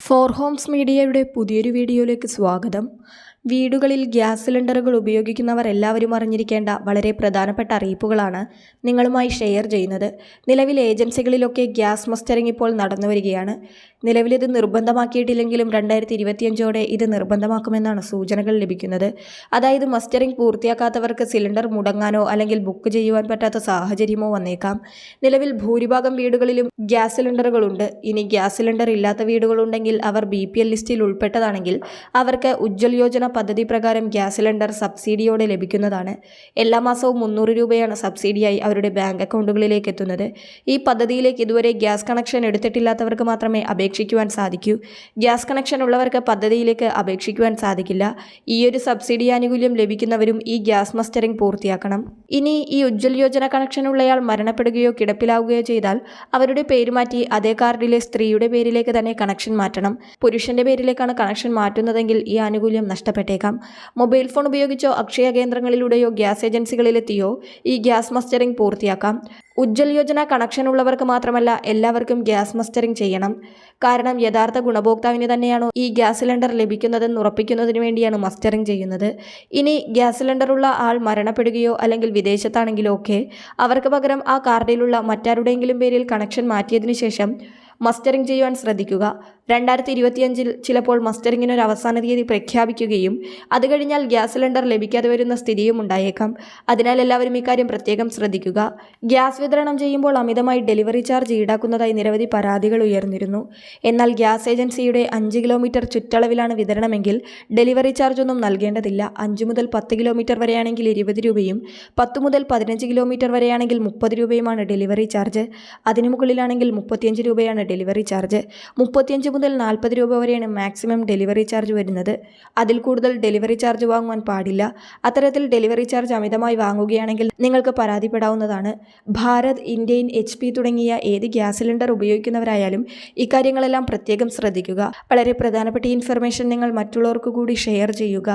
Four Holmes മീഡിയയുടെ പുതിയൊരു വീഡിയോയിലേക്ക് സ്വാഗതം. വീടുകളിൽ ഗ്യാസ് സിലിണ്ടറുകൾ ഉപയോഗിക്കുന്നവർ എല്ലാവരും അറിഞ്ഞിരിക്കേണ്ട വളരെ പ്രധാനപ്പെട്ട അറിയിപ്പുകളാണ് നിങ്ങളുമായി ഷെയർ ചെയ്യുന്നത്. നിലവിൽ ഏജൻസികളിലൊക്കെ ഗ്യാസ് മസ്റ്ററിംഗ് ഇപ്പോൾ നടന്നു വരികയാണ്. നിലവിലിത് നിർബന്ധമാക്കിയിട്ടില്ലെങ്കിലും രണ്ടായിരത്തി ഇരുപത്തിയഞ്ചോടെ ഇത് നിർബന്ധമാക്കുമെന്നാണ് സൂചനകൾ ലഭിക്കുന്നത്. അതായത് മസ്റ്ററിംഗ് പൂർത്തിയാക്കാത്തവർക്ക് സിലിണ്ടർ മുടങ്ങാനോ അല്ലെങ്കിൽ ബുക്ക് ചെയ്യുവാൻ പറ്റാത്ത സാഹചര്യമോ വന്നേക്കാം. നിലവിൽ ഭൂരിഭാഗം വീടുകളിലും ഗ്യാസ് സിലിണ്ടറുകളുണ്ട് ഇനി ഗ്യാസ് സിലിണ്ടർ ഇല്ലാത്ത വീടുകളുണ്ടെങ്കിൽ അവർ ബി ലിസ്റ്റിൽ ഉൾപ്പെട്ടതാണെങ്കിൽ അവർക്ക് ഉജ്ജ്വൽ യോജന പദ്ധതി പ്രകാരം ഗ്യാസ് സിലിണ്ടർ സബ്സിഡിയോടെ ലഭിക്കുന്നതാണ്. എല്ലാ മാസവും മുന്നൂറ് രൂപയാണ് സബ്സിഡിയായി അവരുടെ ബാങ്ക് അക്കൗണ്ടുകളിലേക്ക് എത്തുന്നത്. ഈ പദ്ധതിയിലേക്ക് ഇതുവരെ ഗ്യാസ് കണക്ഷൻ എടുത്തിട്ടില്ലാത്തവർക്ക് മാത്രമേ അപേക്ഷിക്കുവാൻ സാധിക്കൂ. ഗ്യാസ് കണക്ഷൻ ഉള്ളവർക്ക് പദ്ധതിയിലേക്ക് അപേക്ഷിക്കുവാൻ സാധിക്കില്ല. ഈ ഒരു സബ്സിഡി ആനുകൂല്യം ലഭിക്കുന്നവരും ഈ ഗ്യാസ് മസ്റ്ററിംഗ് പൂർത്തിയാക്കണം. ഇനി ഈ ഉജ്ജ്വൽ യോജന കണക്ഷൻ ഉള്ളയാൾ മരണപ്പെടുകയോ കിടപ്പിലാവുകയോ ചെയ്താൽ അവരുടെ പേര് മാറ്റി അതേ കാർഡിലെ സ്ത്രീയുടെ പേരിലേക്ക് തന്നെ കണക്ഷൻ മാറ്റണം. പുരുഷന്റെ പേരിലേക്കാണ് കണക്ഷൻ മാറ്റുന്നതെങ്കിൽ ഈ ആനുകൂല്യം നഷ്ടപ്പെട്ടേക്കാം മൊബൈൽ ഫോൺ ഉപയോഗിച്ചോ അക്ഷയ കേന്ദ്രങ്ങളിലൂടെയോ ഗ്യാസ് ഏജൻസികളിലെത്തിയോ ഈ ഗ്യാസ് മസ്റ്ററിംഗ് പൂർത്തിയാക്കാം. ഉജ്ജ്വൽ യോജന കണക്ഷൻ ഉള്ളവർക്ക് മാത്രമല്ല എല്ലാവർക്കും ഗ്യാസ് മസ്റ്ററിംഗ് ചെയ്യണം. കാരണം യഥാർത്ഥ ഗുണഭോക്താവിന് തന്നെയാണോ ഈ ഗ്യാസ് സിലിണ്ടർ ലഭിക്കുന്നതെന്ന് ഉറപ്പിക്കുന്നതിന് വേണ്ടിയാണ് മസ്റ്ററിംഗ് ചെയ്യുന്നത്. ഇനി ഗ്യാസ് സിലിണ്ടർ ഉള്ള ആൾ മരണപ്പെടുകയോ അല്ലെങ്കിൽ വിദേശത്താണെങ്കിലോ ഒക്കെ അവർക്ക് പകരം ആ കാർഡിലുള്ള മറ്റാരുടെയെങ്കിലും പേരിൽ കണക്ഷൻ മാറ്റിയതിനു ശേഷം മസ്റ്ററിംഗ് ചെയ്യുവാൻ ശ്രദ്ധിക്കുക. രണ്ടായിരത്തി ഇരുപത്തിയഞ്ചിൽ ചിലപ്പോൾ മസ്റ്ററിങ്ങിന് ഒരു അവസാന തീയതി പ്രഖ്യാപിക്കുകയും അത് കഴിഞ്ഞാൽ ഗ്യാസ് സിലിണ്ടർ ലഭിക്കാതെ വരുന്ന സ്ഥിതിയും ഉണ്ടായേക്കാം. അതിനാൽ എല്ലാവരും ഇക്കാര്യം പ്രത്യേകം ശ്രദ്ധിക്കുക. ഗ്യാസ് വിതരണം ചെയ്യുമ്പോൾ അമിതമായി ഡെലിവറി ചാർജ് ഈടാക്കുന്നതായി നിരവധി പരാതികൾ ഉയർന്നിരുന്നു. എന്നാൽ ഗ്യാസ് ഏജൻസിയുടെ അഞ്ച് കിലോമീറ്റർ ചുറ്റളവിലാണ് വിതരണമെങ്കിൽ ഡെലിവറി ചാർജ് ഒന്നും നൽകേണ്ടതില്ല. അഞ്ച് മുതൽ പത്ത് കിലോമീറ്റർ വരെയാണെങ്കിൽ ഇരുപത് രൂപയും പത്ത് മുതൽ പതിനഞ്ച് കിലോമീറ്റർ വരെയാണെങ്കിൽ മുപ്പത് രൂപയുമാണ് ഡെലിവറി ചാർജ്. അതിനു മുകളിലാണെങ്കിൽ മുപ്പത്തിയഞ്ച് രൂപയാണ് ഡെലിവറി ചാർജ്. മുപ്പത്തിയഞ്ച് മുതൽ നാൽപ്പത് രൂപ വരെയാണ് മാക്സിമം ഡെലിവറി ചാർജ് വരുന്നത്. അതിൽ കൂടുതൽ ഡെലിവറി ചാർജ് വാങ്ങുവാൻ പാടില്ല. അത്തരത്തിൽ ഡെലിവറി ചാർജ് അമിതമായി വാങ്ങുകയാണെങ്കിൽ നിങ്ങൾക്ക് പരാതിപ്പെടാവുന്നതാണ്. ഭാരത് ഇന്ത്യൻ എച്ച് പി തുടങ്ങിയ ഏത് ഗ്യാസ് സിലിണ്ടർ ഉപയോഗിക്കുന്നവരായാലും ഇക്കാര്യങ്ങളെല്ലാം പ്രത്യേകം ശ്രദ്ധിക്കുക. വളരെ പ്രധാനപ്പെട്ട ഇൻഫർമേഷൻ നിങ്ങൾ മറ്റുള്ളവർക്ക് കൂടി ഷെയർ ചെയ്യുക.